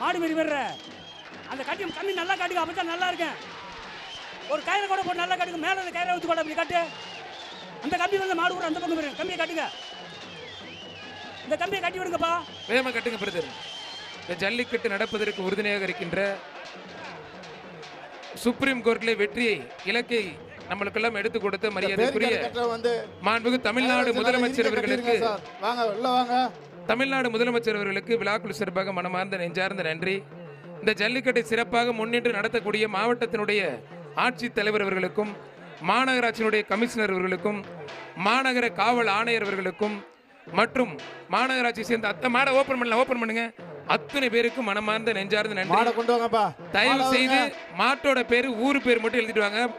மாடு மாரி வர்ற அந்த கட்டி கம்மி நல்லா காட்டுங்க அப்போ தான் நல்லா இருக்கேன். ஒரு கயிறை கூட போட்டு நல்லா காட்டுங்க மேலே அந்த கயிறை ஊற்றி கூட அப்படி காட்டு. அந்த கம்பி வந்து மாடு கூட அந்த பக்கம் வரும் கம்பியை காட்டுங்க. இந்த கம்பியை கட்டி விடுங்கப்பா. வேகமாக கட்டுங்க பிரதர். இந்த ஜல்லிக்கட்டு நடப்பதற்கு உறுதுணையாக இருக்கின்ற சுப்ரீம் கோர்ட்டிலே வெற்றியை இலக்கை நம்மளுக்கெல்லாம் எடுத்து கொடுத்த மரியாதைக்குரிய மாண்புமிகு தமிழ்நாடு முதலமைச்சர் அவர்களுக்கு. வாங்க உள்ள வாங்க. தமிழ்நாடு முதலமைச்சர் அவர்களுக்கு விழாக்குழு சிறப்பாக மனமார்ந்த நெஞ்சார்ந்த நன்றி. இந்த ஜல்லிக்கட்டை சிறப்பாக முன்னின்று நடத்தக்கூடிய மாவட்டத்தினுடைய ஆட்சித் தலைவர் அவர்களுக்கும் மாநகராட்சியினுடைய கமிஷனர் அவர்களுக்கும் மாநகர காவல் ஆணையர் அவர்களுக்கும் மற்றும் மாநகராட்சி சேர்ந்த அத்தை மாடை ஓபன் பண்ணலாம் ஓபன் பண்ணுங்க. அத்தனை பேருக்கும் மனமார்ந்த நெஞ்சார்ந்த நன்றி. கொண்டு வாங்கப்பா. தயவு செய்து. மாட்டோட பேர் ஊர் பேர் மட்டும் எழுதிட்டு வாங்க.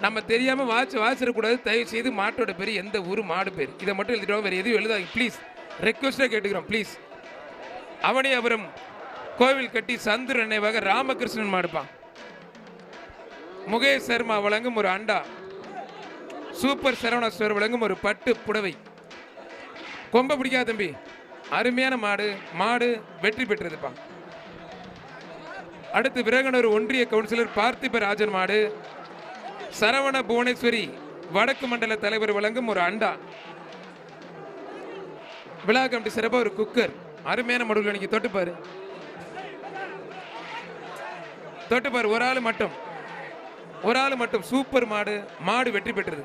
நம்ம தெரியாம வாட்ச் வாசிடக்கூடாது தயவு செய்து மாட்டோட பேர் எந்த ஊர் மாடு பேர். இதை மட்டும் எழுதிட்டு வாங்க. வேற எதுவும் எழுதாங்க ப்ளீஸ் ரெக்வஸ்டாக கேட்டுக்கிறோம் ப்ளீஸ் அவனியாபுரம் கோவில் கட்டி சந்துரு நினைவாக ராமகிருஷ்ணன் மாடுப்பான். முகேஷ் சர்மா வழங்கும் ஒரு அண்டா. சூப்பர் சரவணா வழங்கும் ஒரு பட்டு புடவை. கொம்ப பிடிக்காத தம்பி அருமையான மாடு மாடு வெற்றி பெற்றதுப்பா அடுத்து விரகனூர் ஒன்றிய கவுன்சிலர் பார்த்திப ராஜன் மாடு. சரவண புவனேஸ்வரி வடக்கு மண்டல தலைவர் வழங்கும் ஒரு அண்டா. விழா கமிட்டி சிறப்பாக ஒரு குக்கர் அருமையான மடுவில் நீங்கள் தொட்டுப்பாரு தொட்டுப்பார் ஒரு ஆள் மட்டும். ஒரு ஆள் மட்டும். சூப்பர் மாடு மாடு வெற்றி பெற்றது.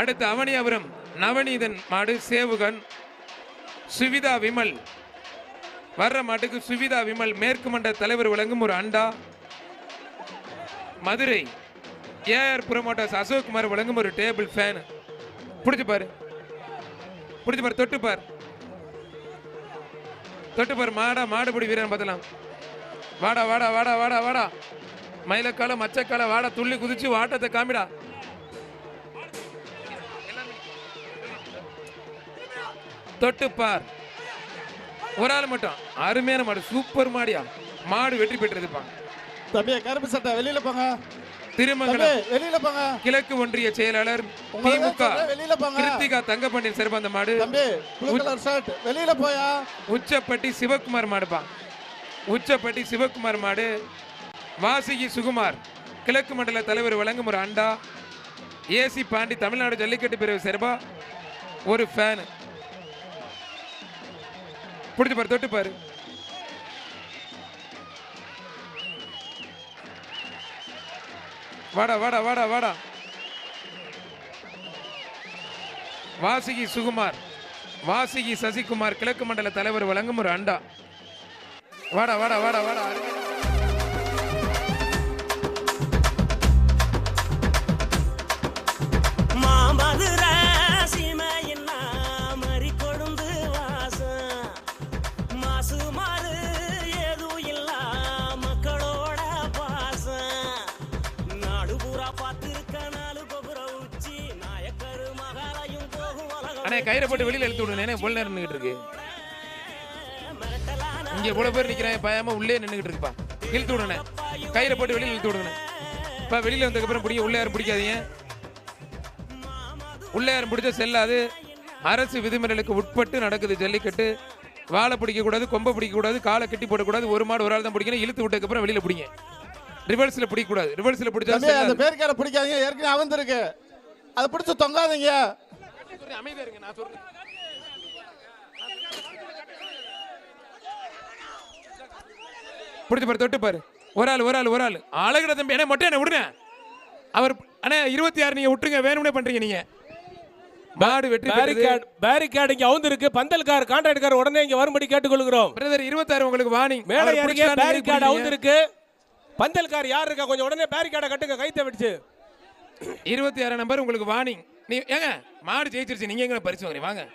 அடுத்து அவனியாபுரம் நவநீதன் மாடு சேவுகன் சுவிதா விமல். வர்ற மாட்டுக்கு சுவிதா விமல் மேற்கு மண்ட தலைவர் வழங்கும் ஒரு அண்டா. மதுரை ஏஆர் புரமோட்டார்ஸ் அசோக்குமார் வழங்கும் ஒரு டேபிள் ஃபேன். பிடிச்சி பாரு. பிடிச்சு பாரு தொட்டு பார். தொட்டு பார் மாடா மாடுபிடி வீரன் பார்த்தலாம். வாடா வாடா வாடா வாடா வாடா. மயிலக்கால மச்சக்கால வாடா துள்ளி குதிச்சு வாட்டத்தை காமிடா. தொட்டு பார். ஒரு ஆள் மட்டும். அருமையான மாடு சூப்பர் மாடியா. மாடு வெற்றி பெற்றதுப்பா தம்பியா கருப்பு சட்டை வெளியில போங்க. திருமங்கலம் வெளியில போங்க. கிழக்கு ஒன்றிய செயலாளர் திமுக வெளியில போங்க. கிருத்திகா தங்கப்பாண்டியன் சிறப்பாந்த மாடு. வெளியில போயா? உச்சப்பட்டி சிவகுமார் மாடுப்பா. உச்சப்பட்டி சிவகுமார் மாடு. வாசுகி சுகுமார். கிழக்கு மண்டல தலைவர் வழங்கும் ஒரு அண்டா. ஏசி பாண்டி தமிழ்நாடு ஜல்லிக்கட்டு பிரிவு சிறப்பா ஒரு ஃபேன் பிடிச்சு பாரு தொட்டு பாரு. வாடா வாடா வாடா வாடா. வாசுகி சுகுமார் வாசுகி சசிகுமார் கிழக்கு மண்டல தலைவர் வழங்கும் ஒரு அண்டா. வாடா வாடா வாடா வாடா மாமதுர அண்ணே கயிறை போட்டு வெளியில இழுத்து விடுனே போல நேரம் நின்றுட்டு இருக்கு? இங்க இவ்வளவு பேர் நிக்கிறேன் பயமா உள்ளே நின்றுட்டு இருக்குப்பா. இழுத்து விடுனே கயிறை போட்டு வெளியில இழுத்து விடுங்க இப்ப வெளியில வந்ததுக்கு அப்புறம் பிடிக்க உள்ள யாரும் பிடிக்காதீங்க. உள்ள யாரும் பிடிச்ச செல்லாது. அரசு விதிமுறைகளுக்கு உட்பட்டு நடக்குது ஜல்லிக்கட்டு. வாழை பிடிக்க கூடாது கொம்பை பிடிக்க கூடாது காலை கட்டி போடக்கூடாது ஒரு மாடு ஒரு ஆள் தான் பிடிக்கணும். இழுத்து விட்டதுக்கு அப்புறம் வெளியில பிடிங்க. ரிவர்ஸ்ல பிடிக்க கூடாது. ரிவர்ஸ்ல பிடிச்சா அந்த. பேருக்கார பிடிக்காதீங்க ஏற்கனவே அவந்திருக்கு அதை பிடிச்சு தொங்காதீங்க. அமைதியா இருங்க நான் சொல்றேன். பிடிச்சு பாரு தொட்டு பாரு. ஒரு ஆள் ஒரு ஆள் ஒரு ஆள். அழகுட தம்பி என்ன மட்டும் என்ன விடுங்க. அவர் அண்ணா இருபத்தி ஆறு நீங்க விட்டுருங்க வேணும்னே பண்றீங்க நீங்க. மாடு வெற்றி பேரிகார்டு பேரிகார்டு இங்க அவுந்திருக்கு பந்தல்கார் கான்ட்ராக்ட்கார் உடனே இங்க வரும்படி கேட்டுக்கொள்கிறோம். பிரதர் இருபத்தாறு உங்களுக்கு வார்னிங் மேலே இறங்கிய பேரிகார்டு அவுந்திருக்கு பந்தல்கார் யார் இருக்கா? கொஞ்சம் உடனே பேரிகார்டை கட்டுங்க கைத்த வெடிச்சு இருபத்தி ஆறு நம்பர் உங்களுக்கு வார்னிங் நீ ஏங்க மாடு ஜெயிச்சிருச்சு நீங்க எங்க பரிசு வாங்குறீங்க வாங்க.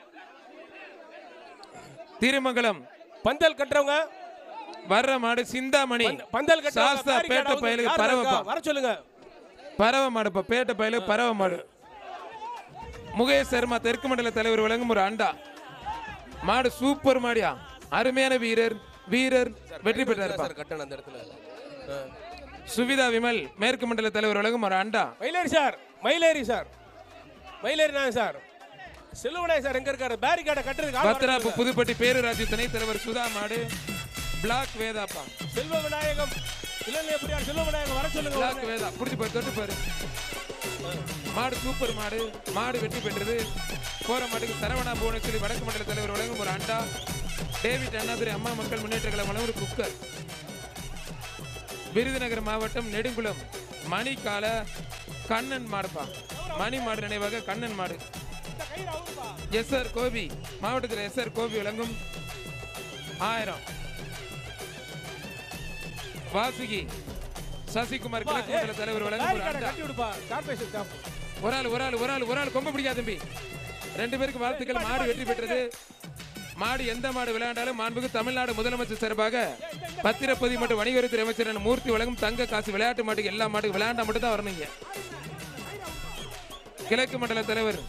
திருமங்கலம். பந்தல் கட்டுறவங்க? வர்ற மாடு சிந்தாமணி. பந்த- பந்தல் சாஸ்தா பேட்ட. பயலுக்கு? பரவப்பா வர சொல்லுங்க. பறவை மாடுப்பா பேட்ட பயலுக்கு பறவை மாடு. முகேஷ் சர்மா தெற்கு மண்டல தலைவர் வழங்கும் ஒரு அண்டா. மாடு சூப்பர் மாடியா? அருமையான வீரர் வீரர் வெற்றி பெற்றார் கட்டணும் அந்த இடத்துல சுவிதா விமல் மேற்கு மண்டல தலைவர் வழங்கும் ஒரு அண்டா. Mayileri sir Mayileri sir. நான் சார். செல்லுவனாய் சார் எங்க இருக்காரு? பேரிகார்டை கட்டுறதுக்கு சொல்லுங்க. புதுப்பட்டி பேரூராட்சி துணைத் தலைவர் சுதா மாடு பிளாக் வேதாப்பா. செல்வ விநாயகம். இளநிலை எப்படியார்? செல்வ விநாயகம் வர சொல்லுங்க பிளாக். வேதா புடிச்சு பாரு தொட்டு பாரு. மாடு சூப்பர் மாடு. மாடு வெற்றி பெற்றது. போற மாட்டுக்கு சரவணா புவனேஸ்வரி வடக்கு மண்டல தலைவர் வழங்கும் ஒரு அண்டா. டேவிட் அண்ணாதுரை அம்மா மக்கள் முன்னேற்ற கழகம் ஒரு குக்கர். விருதுநகர் மாவட்டம் நெடுங்குளம் மணிக்கால கண்ணன் மாடுப்பா. மணி மாடு நினைவாக கண்ணன் மாடு. எஸ் ஆர் கோபி மாவட்டத்தில் எஸ் ஆர் கோபி வழங்கும் ஆயிரம். வாசுகி சசிகுமார் கிழக்கு மண்டல தலைவர் வழங்கும் ஒரு ஆள் ஒரு ஆள் ஒரு ஆள் ஒரு ஆள் கொம்ப பிடிக்காத தம்பி. ரெண்டு பேருக்கு வாழ்த்துக்கள். மாடு வெற்றி பெற்றது. மாடு எந்த மாடு விளையாண்டாலும் மாண்புக்கு தமிழ்நாடு முதலமைச்சர் சார்பாக பத்திரப்பதிவு மற்றும் வணிகவரித்துறை அமைச்சர் மூர்த்தி வழங்கும் தங்க காசு விளையாட்டு மாட்டுக்கு எல்லா மாட்டுக்கு விளையாண்டா மட்டும் தான் வரணுங்க கிழக்கு மண்டல தலைவர்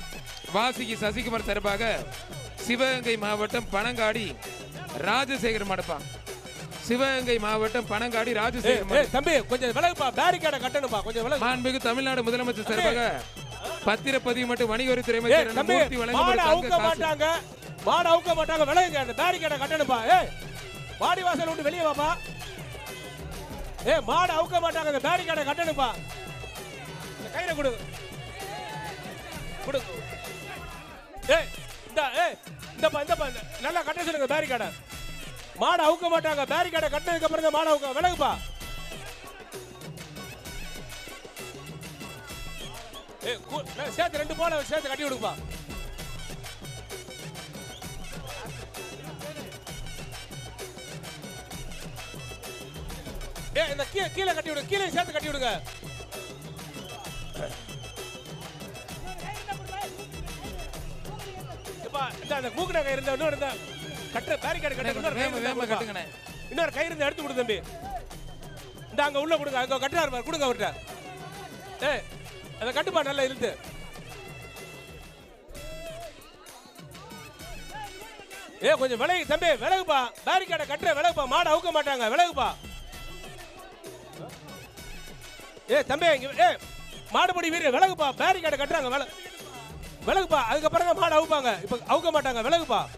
வாசுகி சசிகுமார் சார்பாக சிவகங்கை மாவட்டம் பனங்காடி ராஜசேகர் மாடுப்பா. சிவகங்கை மாவட்டம் பனங்காடி ராஜசேகர் மாடு தம்பி கொஞ்சம் விலகுப்பா பேரிகார்டை கட்டணும்பா கொஞ்சம் விலகு. மாண்புமிகு தமிழ்நாடு முதலமைச்சர் சார்பாக பத்திரப்பதிவு மற்றும் வணிகவரித்துறை அமைச்சர் மூர்த்தி மாடு காசு மாட்டாங்க. மாடு அவுக்க மாட்டாங்க விலகுங்க அந்த பேரிகார்டை கட்டணும்பா ஏய் வாடி வாசல் விட்டு வெளியே வாப்பா. ஏய் மாடு அவுக்க மாட்டாங்க அந்த பேரிகார்டை கட்டணும்பா இந்த கயிறை கொடு. கொடுங்க. ஏ இந்த ஏ இந்த இந்தப்பா இந்த நல்லா கட்ட சொல்லுங்க பேரிகார்டை மாடு அவுக்க மாட்டாங்க. பேரிகார்டை கட்டினதுக்கு அப்புறம் மாடை மாடு அவுக்க விலகுப்பா. ஏய் சேர்த்து ரெண்டு போல சேர்த்து கட்டி விடுப்பா ஏ இந்த கீழே கீழே கட்டி விடுங்க கீழே சேர்த்து கட்டி விடுங்க அந்த மூக்குன கயிறு இருந்தா இன்னொரு இருந்தா கட்டுற பேரிகார்டு கட்ட இன்னொரு வேகமா இருந்தா கட்டுங்கண்ணே. இன்னொரு கயிறு இருந்தா எடுத்து கொடு தம்பி. இந்த அங்க உள்ள கொடுங்க. அங்க கட்டுறாரு பாரு கொடுங்க அவர்கிட்ட. ஏய் அதை கட்டுப்பா நல்லா இழுத்து. ஏ கொஞ்சம் விலகு தம்பி விலகுப்பா. பேரிகார்டை கட்டுற விலகுப்பா. மாடு அவுக்க மாட்டாங்க விலகுப்பா. ஏ தம்பி இங்க ஏ மாடுபடி வீரர் விலகுப்பா. பேரிகார்டை கட்டுறாங்க வில விலகுப்பா. அதுக்கப்புறம் தான் மாடு அவுப்பாங்க. இப்போ அவுக்க மாட்டாங்க. விலகுப்பா.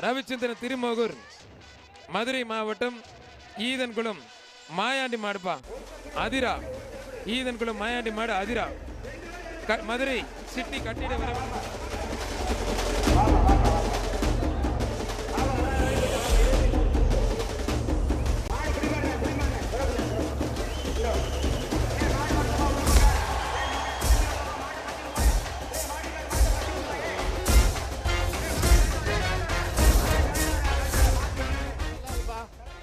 ரவிச்சந்திரன் திருமோகூர் மதுரை மாவட்டம் ஈதன்குளம் மாயாண்டி மாடுப்பா. அதிரா. ஈதன்குளம் மாயாண்டி மாடு அதிரா. க- மதுரை சிட்டி கட்டிட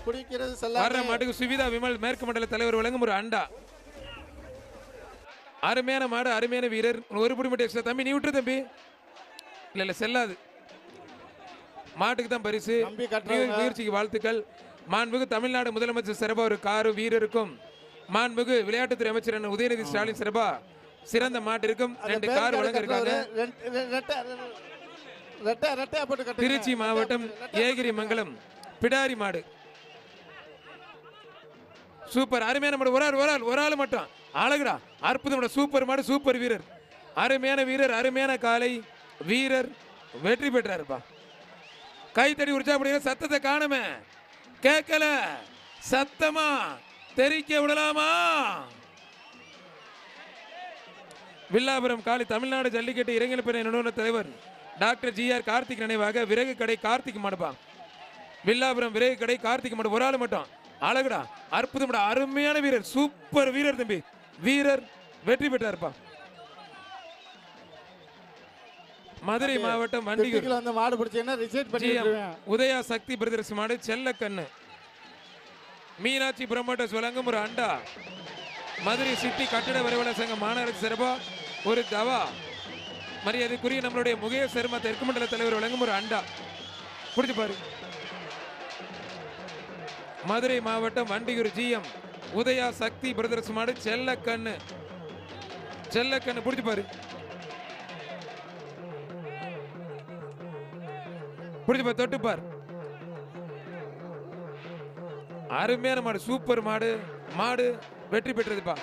வர்ற செல்லாது மாட்டுக்கு சுவிதா விமல் மேற்கு மண்டல தலைவர் வழங்கும் ஒரு அண்டா. அருமையான மாடு அருமையான வீரர். ஒரு புடி மட்டும் எக்ஸ்ட்ரா தம்பி நீ விட்டுரு தம்பி. இல்ல இல்ல செல்லாது. மாட்டுக்கு தான் பரிசு. முயற்சிக்கு வாழ்த்துக்கள். மாண்புகு தமிழ்நாடு முதலமைச்சர் சிறப்பா ஒரு காரு வீரருக்கும் மாண்புகு விளையாட்டுத்துறை அமைச்சர் உதயநிதி ஸ்டாலின் சிறப்பா சிறந்த மாட்டிற்கும் ரெண்டு கார் போட்டு கட்டுங்க. திருச்சி மாவட்டம் ஏகிரி மங்கலம் பிடாரி மாடு. சூப்பர். அருமையான மாடு. ஒரு ஆள் ஒரு ஆள் ஒரு ஆள் மட்டும். அழகுடா. அற்புதம் சூப்பர் மாடு சூப்பர் வீரர். அருமையான வீரர் அருமையான காலை வீரர். வெற்றி பெற்றாருப்பா. கைத்தடி உற்சாகப்படுகிற சத்தத்தை காணுமே. கேட்கல. சத்தமா? தெரிக்க விடலாமா? வில்லாபுரம் காளி தமிழ்நாடு ஜல்லிக்கட்டு இளைஞர் பிரிவு நிறுவன தலைவர் டாக்டர் ஜி ஆர் கார்த்திக் நினைவாக விறகு கடை கார்த்திக் மாடுப்பா. வில்லாபுரம் விறகு கடை கார்த்திக் மாடு. ஒரு ஆள் மட்டும். அழகுடா. அற்புதம்டா. அருமையான வீரர். சூப்பர் வீரர் தம்பி. வீரர் வெற்றி பெற்றாருப்பா. மதுரை மாவட்டம் வண்டியூர். மாடு பிடிச்சீங்கன்னா ரிசைட் பண்ணிடுவேன் உதயா சக்தி பிரதர்ஸ் மாடு செல்லக்கண்ணு மீனாட்சி ப்ரமோட்டர்ஸ் வழங்கும் ஒரு அண்டா. மதுரை சிட்டி கட்டிட விரைவாளர் சங்க மாநகராட்சி சிறப்பா ஒரு தவா. மரியாதைக்குரிய நம்மளுடைய முகேஷ் சர்மா தெற்கு மண்டல தலைவர் வழங்கும் ஒரு அண்டா. பிடிச்சு பாரு. மதுரை மாவட்டம் வண்டியூர் ஜிஎம். உதயா சக்தி பிரதர்ஸ் மாடு செல்லக்கண்ணு. செல்லக்கண்ணு பிடிச்சு பாரு. பிடிச்சு பாரு தொட்டு பார். அருமையான மாடு சூப்பர் மாடு. மாடு வெற்றி பெற்றதுப்பா.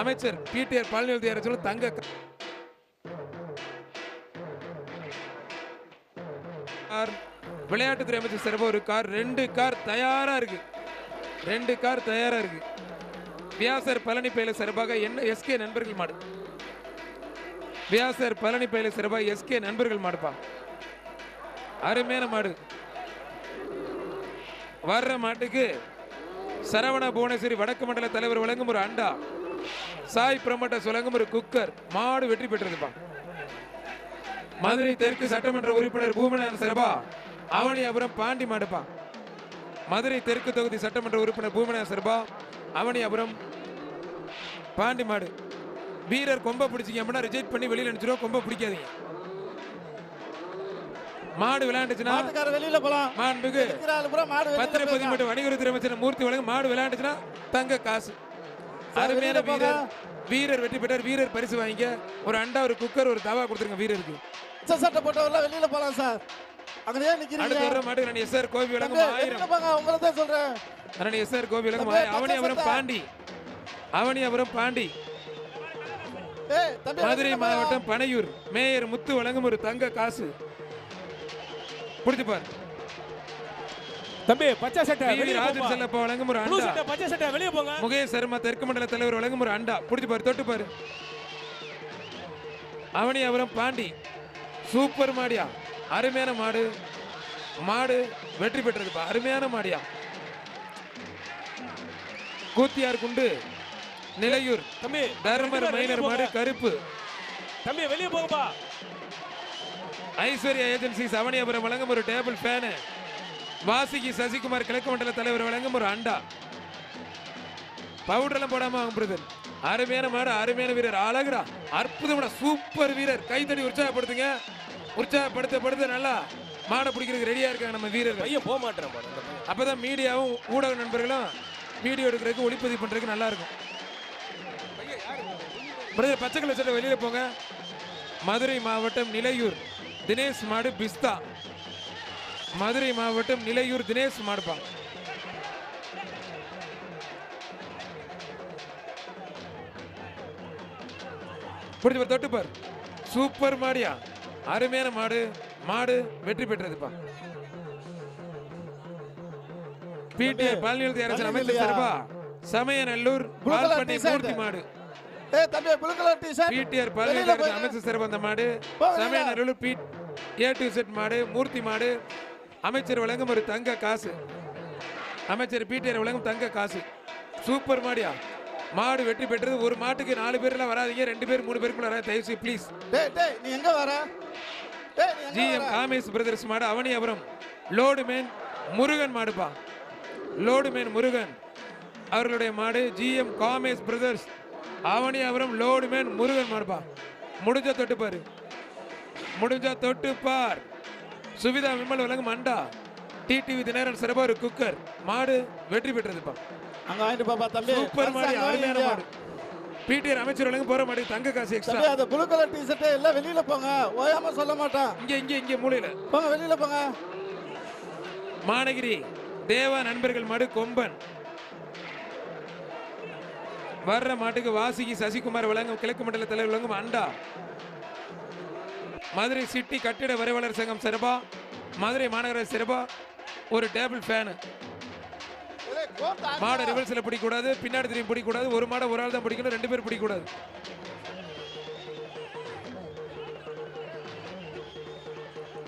அமைச்சர் பிடிஆர் பழனிவேல் அரசு தங்க ஆர் விளையாட்டுத்துறை அமைச்சர் சிறப்பு ஒரு கார் ரெண்டு கார் தயாரா இருக்கு. ரெண்டு கார் தயாரா இருக்கு. வியாசர் பழனி பயில சிறப்பாக என்ன எஸ்கே நண்பர்கள் மாடு? வியாசர் பழனி பயில சிறப்பாக எஸ்கே நண்பர்கள் மாடுப்பா அருமையான மாடு. வர்ற மாட்டுக்கு சரவண புவனேஸ்வரி வடக்கு மண்டல தலைவர் வழங்கும் ஒரு அண்டா. சாய் பிரமோட்டர்ஸ் வழங்கும் ஒரு குக்கர். மாடு வெற்றி பெற்றதுப்பா மதுரை தெற்கு சட்டமன்ற உறுப்பினர் பூமநாதன் சிறப்பா. அவனியாபுரம் பாண்டி மாடுப்பா. மதுரை தெற்கு தொகுதி சட்டமன்ற உறுப்பினர் பூமநாதன் சிறப்பா அவனியாபுரம் பாண்டி மாடு. வீரர் கொம்ப பிடிச்சிங்க அப்படின்னா ரிஜெக்ட் பண்ணி வெளியில அனுப்பிச்சிடும் கொம்ப பிடிக்காதீங்க. மாடு விளையாண்டுச்சுன்னா வெளியில போலாம். மாண்புக்கு போயிருக்கான். மற்றும் வணிகத்துறை அமைச்சர் மூர்த்தி வழங்கும் மாடு விளையாண்டுச்சுன்னா தங்க காசு. அருமையான. வீரர். வீரர் வெற்றி பெற்றார். வீரர் பரிசு வாங்கிக்க. ஒரு அண்டா ஒரு குக்கர் ஒரு தவா கொடுத்துருங்க வீரருக்கு. சட்டை போட்டவர்லாம் வெளியில போலாம் சார். அங்கேயே அடுத்த வர நான் எஸ்ஆர் கோபி ஆயிரம். உங்களை தான் சொல்றேன். நான் எஸ்ஆர் கோபி பாண்டி. மதுரை. மாவட்டம் பனையூர். மேயர் முத்து வழங்கும் ஒரு தங்க காசு. புடிச்சு பாரு. தம்பி பச்சை சட்டை. வெளியே ராஜன். செல்லப்பா வழங்கும் ஒரு அண்டா. சட்டை பச்சை சட்டை வெளியே போங்க. முகேஷ் சர்மா தெற்கு மண்டல தலைவர் வழங்கும் ஒரு அண்டா. புடிச்சு பாரு தொட்டு பாரு. அவனியாபுரம் பாண்டி. சூப்பர் மாடியா. அருமையான மாடு. மாடு வெற்றி பெற்றதுப்பா அருமையான மாடியா. கூத்தியார் குண்டு நிலையூர். தம்பி தர்மர் மைனர் மாடு. கருப்பு. தம்பி வெளியே போங்கப்பா. ஐஸ்வர்யா ஏஜென்சி சவணியபுரம் வழங்கும் ஒரு டேபிள் ஃபேனு. வாசிக்கு சசிகுமார் கிழக்கு மண்டல தலைவர் வழங்கும் ஒரு அண்டா. பவுடர்லாம் போடாம வாங்க பிரதர். அருமையான மாடு அருமையான வீரர். அழகுடா. அற்புதமான சூப்பர் வீரர். கைத்தடி உற்சாகப்படுத்துங்க. உற்சாகப்படுத்த படுத்த நல்லா மாடை பிடிக்கிறதுக்கு ரெடியா இருக்காங்க நம்ம வீரர்கள். பையன் போக மாட்டேன் பையன். அப்பதான் மீடியாவும் ஊடக நண்பர்களும் வீடியோ எடுக்கிறதுக்கு ஒளிப்பதிவு பண்றதுக்கு நல்லா இருக்கும். பிரதர் பச்சை கலர் சட்டை வெளியில போங்க. மதுரை மாவட்டம் நிலையூர் தினேஷ் மாடு பிஸ்தா. மதுரை மாவட்டம் நிலையூர் தினேஷ் மாடுப்பா பிடிச்சு பாரு, தொட்டு பார். சூப்பர் மாடியா? அருமையான மாடு. மாடு வெற்றி பெற்றதுப்பா. பிடி இல்லையா? சார்பா? சமயநல்லூர். மூர்த்தி மாடு. தம்பி டி-ஷர்ட் பிடிஆர் போங்க. அமைச்சர் சார்பா அந்த மாடு. சமயநல்லூர் பி ஏ டு செட் மாடு மூர்த்தி மாடு. அமைச்சர் வழங்கும் ஒரு தங்க காசு. அமைச்சர் பிடிஆர் வழங்கும் தங்க காசு. சூப்பர் மாடியா? மாடு வெற்றி பெற்றது. ஒரு மாட்டுக்கு நாலு பேர்லாம் வராதீங்க. ரெண்டு பேர் மூணு பேருக்குள்ள வராது. தயவுசெய்து ப்ளீஸ் டேய் டேய் நீ எங்க வர? ஜிஎம் காமேஷ் பிரதர்ஸ் மாடு அவனியாபுரம். லோடு மேன் முருகன் மாடுப்பா. Load man Murugan. அவர்களுடைய மாடு GM Kamesh brothers. Avaniyapuram load man Murugan மாடுப்பா. முடிஞ்சா தொட்டு பாரு. முடிஞ்சா தொட்டு பார். சுவிதா விமல் வழங்கும் அண்டா. டிடிவி தினகரன் சிறப்பா ஒரு குக்கர். மாடு வெற்றி பெற்றதுப்பா. அங்க வாங்கிட்டு பாப்பா தம்பி. சூப்பர் மாடு அருமையான. மாடு. பிடிஆர் அமைச்சர் வழங்கும் போற மாடு தங்க காசு எக்ஸ்ட்ரா தம்பி அந்த ப்ளூ கலர் டி-ஷர்ட் எல்லாம் வெளியில போங்க. ஓயாம சொல்ல மாட்டான். இங்க இங்க இங்க மூலையில. போங்க வெளியில போங்க. மானகிரி தேவா நண்பர்கள் மாடு கொம்பன். வர்ற மாட்டுக்கு வாசிக்கு சசிகுமார் வழங்கும் கிழக்கு மண்டல தலைவர் வழங்கும் அண்டா. மதுரை சிட்டி கட்டிட வரைவாளர் சங்கம் சிறப்பா. மதுரை மாநகர சிறப்பா. ஒரு டேபிள் ஃபேனு. மாடை ரிவர்ஸில் பிடிக்கூடாது பின்னாடி திரும்பி பிடிக்கக்கூடாது. ஒரு மாடை ஒரு ஆள் தான் பிடிக்கணும் ரெண்டு பேர் பிடிக்கக்கூடாது.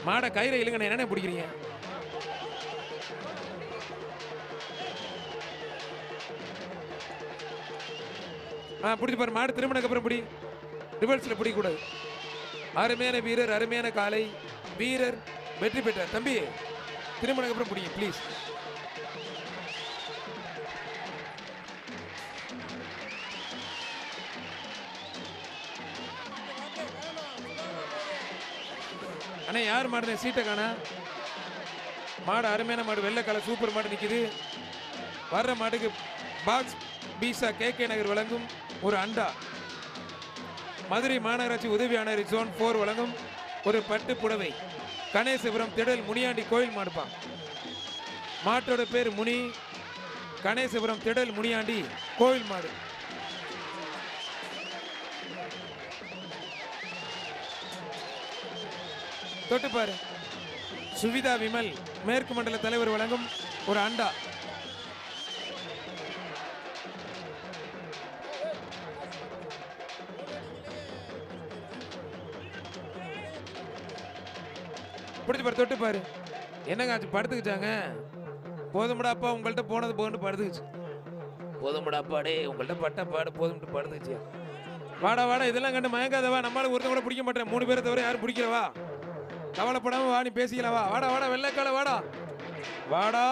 மாடை கயிறை இழுங்க என்னென்ன பிடிக்கிறீங்க? ஆ பிடிச்சி பாரு மாடு திரும்பினதுக்கு அப்புறம் பிடி. ரிவர்ஸில் பிடிக்கக்கூடாது. அருமையான வீரர் அருமையான காலை. வீரர் வெற்றி பெற்றார். தம்பி திரும்பினதுக்கு அப்புறம் பிடிங்க ப்ளீஸ் அண்ணா யார் மாடுனே? சீட்டை காணா. மாடு அருமையான மாடு. வெள்ளை கலர் சூப்பர் மாடு நிற்கிது வர்ற மாட்டுக்கு box pizza K K Nagar வழங்கும் ஒரு அண்டா. மதுரை மாநகராட்சி உதவி ஆணையர் ஜோன் ஃபோர் வழங்கும் ஒரு பட்டு புடவை. கணேசபுரம் திடல் முனியாண்டி கோயில் மாடுப்பான் மாட்டோட பேர் முனி. கணேசபுரம் திடல் முனியாண்டி கோயில் மாடு. தொட்டு பாரு. சுவிதா விமல் மேற்கு மண்டல தலைவர் வழங்கும் ஒரு அண்டா. பிடிச்சு பாரு தொட்டு பாரு. என்னங்க ஆச்சு படுத்துக்கிச்சாங்க? போதும்டா அப்பா உங்கள்கிட்ட போனது போகணும் படுத்துக்கிச்சு. போதும்டா அப்பா டே உங்கள்கிட்ட பட்ட பாடு போதும்ட்டு படுத்துக்கிச்சியா? வாடா வாடா இதெல்லாம் கண்டு மயங்காதவா? நம்மளால ஒருத்தன் கூட பிடிக்க மாட்டேன் மூணு பேரை தவிர யாரும் பிடிக்கிறவா கவலைப்படாம வா நீ பேசிக்கலாம் வா. வாடா வாடா வெள்ளைக்கால வாடா. வாடா.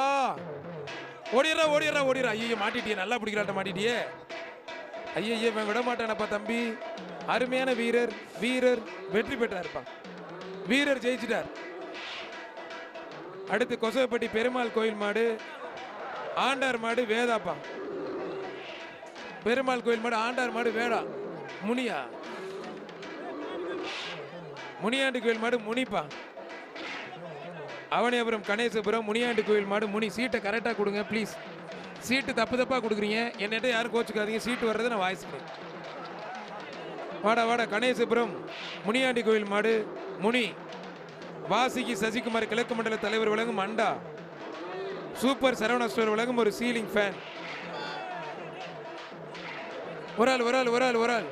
ஓடிடுறா ஓடிடுறா ஓடிடுறா. ஐயோ மாட்டிட்டியே நல்லா பிடிக்கிறாட்ட மாட்டிட்டியே. ஐயோ இவன் விட மாட்டானப்பா தம்பி. அருமையான வீரர் வீரர் வெற்றி பெற்றார்ப்பா. வீரர் ஜெயிச்சிட்டார். அடுத்து கொசவப்பட்டி பெருமாள் கோயில் மாடு ஆண்டார் மாடு வேதாப்பா. பெருமாள் கோயில் மாடு ஆண்டார் மாடு வேடா. முனியா. முனியாண்டு கோயில் மாடு முனிப்பா. அவனியபுரம் கணேசபுரம் முனியாண்டு கோயில் மாடு முனி. சீட்டை கரெக்டாக கொடுங்க ப்ளீஸ் சீட்டு தப்பு தப்பாக கொடுக்குறீங்க. என்னட்ட யாரும் கோச்சுக்காதீங்க. சீட்டு வர்றதை நான் வாய்ஸ்க்கிறேன் வாடா வாடா கணேசபுரம் முனியாண்டி கோயில் மாடு முனி. வாசிக்கு சசிகுமார் கிழக்கு மண்டல தலைவர் வழங்கும் அண்டா. சூப்பர் சரவணா ஸ்டோர் வழங்கும் ஒரு சீலிங் ஃபேன் ஒரு ஆள் ஒரு ஆள் ஒரு ஆள் ஒரு ஆள்.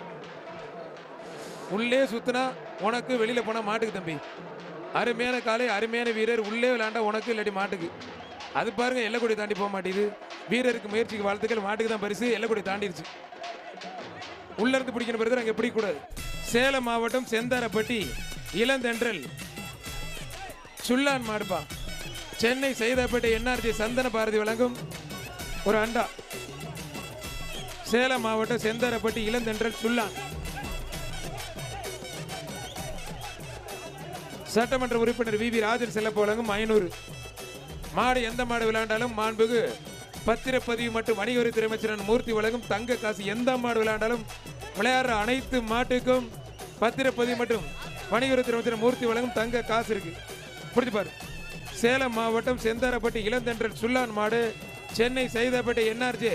உள்ளே சுத்தினா உனக்கு வெளியில போனா மாட்டுக்கு தம்பி. அருமையான காலை அருமையான வீரர். உள்ளே விளாண்டா உனக்கு இல்லாட்டி மாட்டுக்கு. அது பாருங்க எல்லக்குடி தாண்டி போக மாட்டேங்குது. வீரருக்கு முயற்சிக்கு வாழ்த்துக்கள். மாட்டுக்கு தான் பரிசு. எல்லக்குடி தாண்டிருச்சு. உள்ள இருந்து பிடிக்கிற பிறகு அங்கே பிடிக்கக்கூடாது சேலம் மாவட்டம் செந்தாரப்பட்டி இளந்தென்றல். சுல்லான் மாடுப்பா. சென்னை சைதாப்பேட்டை என்ஆர்ஜி சந்தன பாரதி வழங்கும் ஒரு அண்டா. சேலம் மாவட்டம் செந்தாரப்பட்டி இளந்தென்றல் சுல்லான் சட்டமன்ற உறுப்பினர் வி வி ராஜன் செல்ல போலங்கும் ஐநூறு. மாடு எந்த மாடு விளையாண்டாலும் மாண்புகு. பத்திரப்பதிவு மற்றும் வணிகவரித்துறை அமைச்சர் மூர்த்தி வழங்கும் தங்க காசு எந்த மாடு விளையாண்டாலும் விளையாடுற அனைத்து மாட்டுக்கும் பத்திரப்பதிவு மற்றும் வணிகவரித்துறை அமைச்சர் மூர்த்தி வழங்கும் தங்க காசு இருக்கு. புரிஞ்சுப்பார் சேலம் மாவட்டம் செந்தாரப்பட்டி இளந்தென்றல் சுல்லான் மாடு சென்னை சைதாப்பேட்டை என்ஆர்ஜே.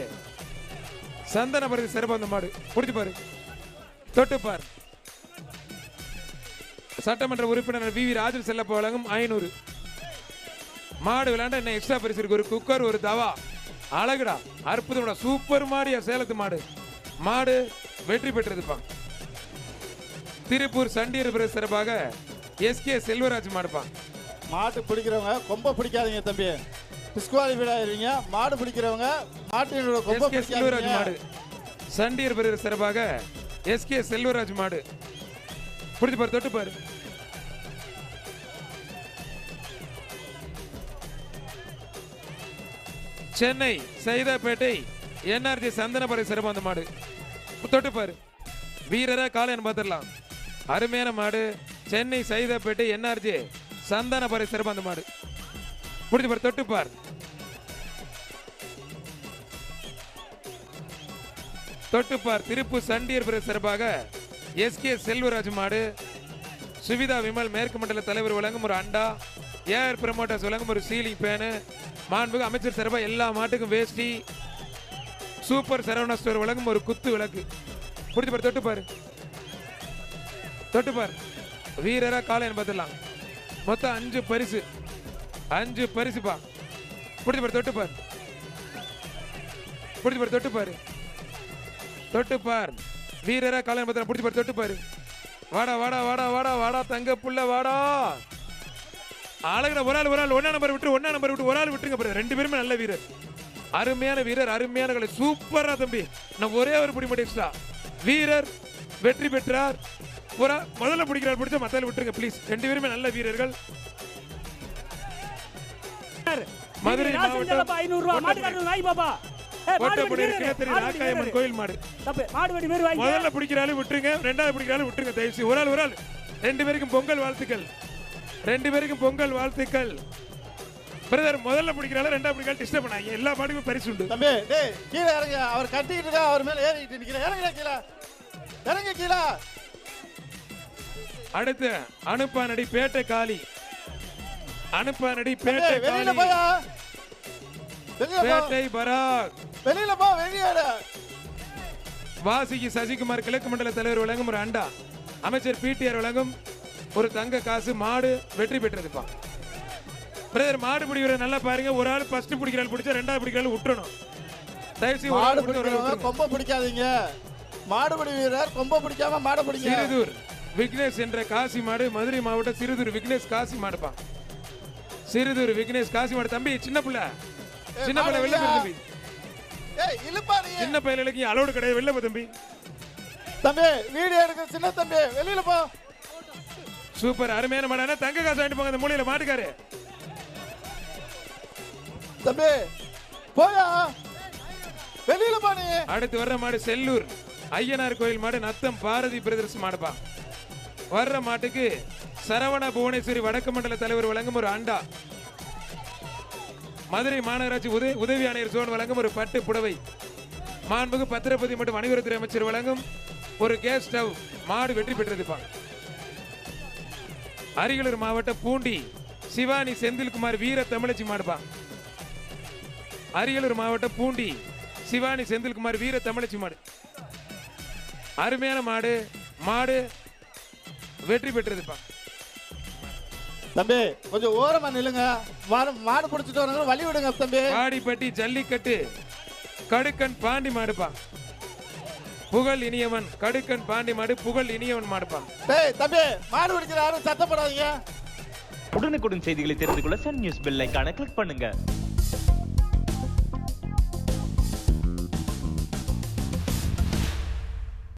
சந்தனபுரத்து சிறப்பாந்த மாடு. புரிஞ்சுப்பார் தொட்டுப்பார் சட்டமன்ற உறுப்பினர் வி வி ராஜன் செல்லப்ப வழங்கும் ஐநூறு. மாடு விளையாண்ட என்ன எக்ஸ்ட்ரா பரிசு இருக்கு. ஒரு குக்கர் ஒரு தவா. அழகுடா. அற்புதம்டா. சூப்பர் மாடியா சேலத்து மாடு. மாடு வெற்றி பெற்றதுப்பா. திருப்பூர் சண்டியர் பிரதேச சிறப்பாக எஸ்கே செல்வராஜ் மாடுப்பா. மாட்டு பிடிக்கிறவங்க கொம்ப பிடிக்காதீங்க தம்பி. டிஸ்குவாலிஃபைட் ஆயிருவீங்க மாடு பிடிக்கிறவங்க மாட்டினோட கொம்ப செல்வராஜ் மாடு. சண்டியர் பிரதேச சிறப்பாக எஸ்கே செல்வராஜ் மாடு. புடிச்சு பாரு தொட்டு பாரு. சென்னை சைதாப்பேட்டை என்ஆர்ஜி சந்தனபுரை சிறப்பாந்த மாடு. தொட்டு பாரு. வீரரா காளையன் பார்த்துடலாம் அருமையான மாடு. சென்னை சைதாப்பேட்டை என்ஆர்ஜி சந்தனபுரை சிறப்பாந்த மாடு. முடிச்சு பாரு தொட்டு பார். தொட்டுப்பார் திருப்பு சண்டியர் பிற சிறப்பாக எஸ்கே செல்வராஜ் மாடு. சுவிதா விமல் மேற்கு மண்டல தலைவர் வழங்கும் ஒரு அண்டா. ஏஆர் பிரமோட்டர்ஸ் வழங்கும் ஒரு சீலிங் பேனு மாண்புக்கு அமைச்சர் சிறப்பாக எல்லா மாட்டுக்கும் வேஷ்டி. சூப்பர் சரவணா ஸ்டோர் வழங்கும் ஒரு குத்து விளக்கு. பிடிச்சி பாரு தொட்டுப்பாரு தொட்டுப்பார் வீரரா காலை பார்த்துடலாம். மொத்தம் அஞ்சு பரிசு. அஞ்சு பரிசுப்பா. பிடிச்சி பாரு தொட்டுப்பார் பிடிச்சி பாரு தொட்டு பார். வீரரா காலையன் பார்த்துலாம் பிடிச்சி பாரு தொட்டுப்பாரு வாடா வாடா வாடா வாடா வாடா தங்க புள்ள வாடா. அழகுல ஒரு ஆள் ஒரு ஆள் ஒன்னா நம்பர் விட்டு ஒன்னா நம்பர் விட்டு ஒரு ஆள் விட்டுருங்க பாரு ரெண்டு பேருமே நல்ல வீரர். அருமையான வீரர் அருமையான கலை சூப்பரா தம்பி. நான் ஒரே ஒரு பிடி மட்டும். வீரர் வெற்றி பெற்றார். ஒரு முதல்ல பிடிக்கிறார் பிடிச்சா மத்தால விட்டுருங்க ப்ளீஸ் ரெண்டு பேருமே நல்ல வீரர்கள். மதுரை மாவட்டம் ஐநூறு. கோயில் மாடு. முதல்ல பிடிக்கிறாலும் விட்டுருங்க ரெண்டாவது பிடிக்கிறாலும் விட்டுருங்க தயவு செய்து. ஒரு ஆள் ஒரு ஆள். ரெண்டு பேருக்கும் பொங்கல் வாழ்த்துக்கள். ரெண்டு பேருக்கும் பொங்கல் வாழ்த்துக்கள். பிரதர் முதல்ல பிடிக்கிறாலும் ரெண்டாவது பிடிக்கிறாலும் டிஸ்டர்ப் பண்ணாங்க எல்லா மாட்டுக்கும் பரிசு உண்டு. தம்பி டேய் கீழே இறங்க அவர் கட்டிக்கிட்டு இருக்கா அவர் மேல ஏறிக்கிட்டு நிக்கிற. இறங்க கீழே. இறங்க கீழே. அடுத்து அனுப்பானடி பேட்டை காளி அனுப்பானடி பேட்டை வெளியில போயா? பேட்டை பராக். வெளியில போ வெளியேற. வாசிக்கு சசிகுமார் கிழக்கு மண்டல தலைவர் வழங்கும் ஒரு அண்டா. அமைச்சர் பிடிஆர் வழங்கும் ஒரு தங்க காசு மாடு வெற்றி பெற்றதுப்பா. பிரதர் மாடு பிடிக்கிற நல்லா பாருங்க. ஒரு ஆள் ஃபர்ஸ்ட் பிடிக்கிற ஆள் பிடிச்சா ரெண்டாவது பிடிக்கிற ஆள் விட்டுறணும். தயவு செய்து மாடு பிடிக்கிறவங்க. கொம்ப பிடிக்காதீங்க. மாடுபிடி வீரர் கொம்ப பிடிக்காம மாடை பிடிங்க. சிறுதூர் விக்னேஷ் என்ற காசி மாடு மதுரை மாவட்டம் சிறுதூர் விக்னேஷ் காசி மாடுப்பா. சிறுதூர் விக்னேஷ் காசி மாடு. தம்பி சின்ன பிள்ளை. சின்ன பிள்ளை வெளில தம்பி. சின்ன பையலுக்கு அலோடு கிடையாது. வெளில தம்பி. தம்பி வீடியோ எடுக்க சின்ன தம்பி. வெளியில போ. சூப்பர் அருமையான மாடு அண்ணா, தங்க காசு வாங்கிட்டு போங்க அந்த மூலையில மாட்டுக்காரு. தம்பி போயா? வெளியில போ நீ. அடுத்து வர்ற மாடு செல்லூர். ஐயனார் கோயில் மாடு நத்தம் பாரதி பிரதர்ஸ் மாடுப்பா. வர்ற மாட்டுக்கு சரவண புவனேஸ்வரி வடக்கு மண்டல தலைவர் வழங்கும் ஒரு அண்டா. மதுரை மாநகராட்சி உதவி உதவி ஆணையர் சோன் வழங்கும் ஒரு பட்டு புடவை. மாண்புக்கு பத்திரப்பதி மற்றும் வணிகத்துறை அமைச்சர் வழங்கும் ஒரு கேஸ் ஸ்டவ் மாடு வெற்றி பெற்றதுப்பா. அரியலூர் மாவட்டம் பூண்டி சிவானி செந்தில்குமார் வீர தமிழச்சி மாடுப்பா அரியலூர் மாவட்டம் பூண்டி சிவானி செந்தில்குமார் வீர தமிழச்சி மாடு. அருமையான மாடு மாடு வெற்றி பெற்றதுப்பா. தம்பி கொஞ்சம் ஓரமா நில்லுங்க. மாடு பிடிச்சிட்டு வரவங்க வழி விடுங்க தம்பி. வாடிப்பட்டி ஜல்லிக்கட்டு கடுக்கன் பாண்டி மாடுப்பா. புகழ் இனியவன் கடுக்கன் பாண்டி மாடு புகழ் இனியவன் மாடுப்பா டேய் தம்பி மாடு பிடிக்கிற யாரும் சத்தப்படாதீங்க உடனுக்குடன் செய்திகளை தெரிந்து கொள்ள சன் நியூஸ் பெல் ஐகானை கிளிக் பண்ணுங்க.